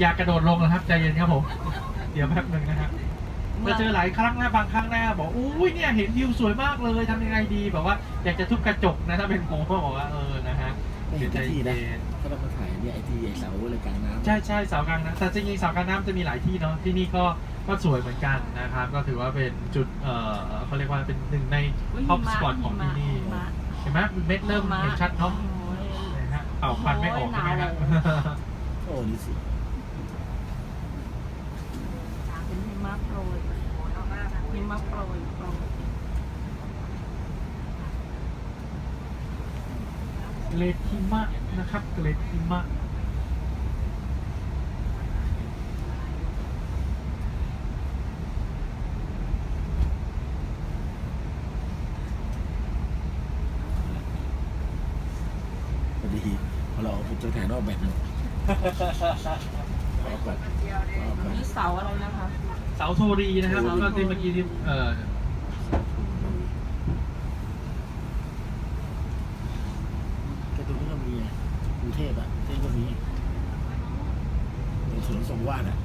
อยากกระโดดลงนะครับใจเย็นครับผม เดี๋ยวแป๊บหนึ่งนะครับเราเจอหลายครั้งนะบางครั้งนะบอกอุ้ยเนี่ยเห็นวิวสวยมากเลยทำยังไงดีแบบว่า อยากจะทุบกระจกนะถ้าเป็นผมก็บอกว่าเออนะฮะไม่เห็นใจที่นะเย็นก็ต้องมาถ่ายเนี่ยไอ้ที่ไอ้เสาอะไรกลางน้ำใช่ใช่เสากลางน้ำแต่จริงๆเสากลางน้ำจะมีหลายที่เนาะที่นี่ก็ก็สวยเหมือนกันนะครับ ก็ถือว่าเป็นจุดเอ่อเขาเรียกว่าเป็นหนึ่งในอุ๊ยท็อปหิสมะปอตของที่นี่หิมะเห็นไหมเม็ดเริ่มเห็นชัดเนาะโอ้ยนะฮะเป่าควันไม่ออกใช่ไหมฮะโอ้นี่สิ เป็นหิมะโปรยหิมะโปรยโปรยเกล็ดหิมะนะครับเกล็ดหิมะพอดีพอเราเอาไปเจอถ่ายรอบแบบหมด รอบแบบรอบแบบนี่เสาอะไรนะคะเสาโทรีนะครับก็ที่เมื่อกี้ที่เอ่อก็ตรงนี้ก็มีไงกรุงเทพอะกรุงเทพก็มีในสวนสมวาดอะ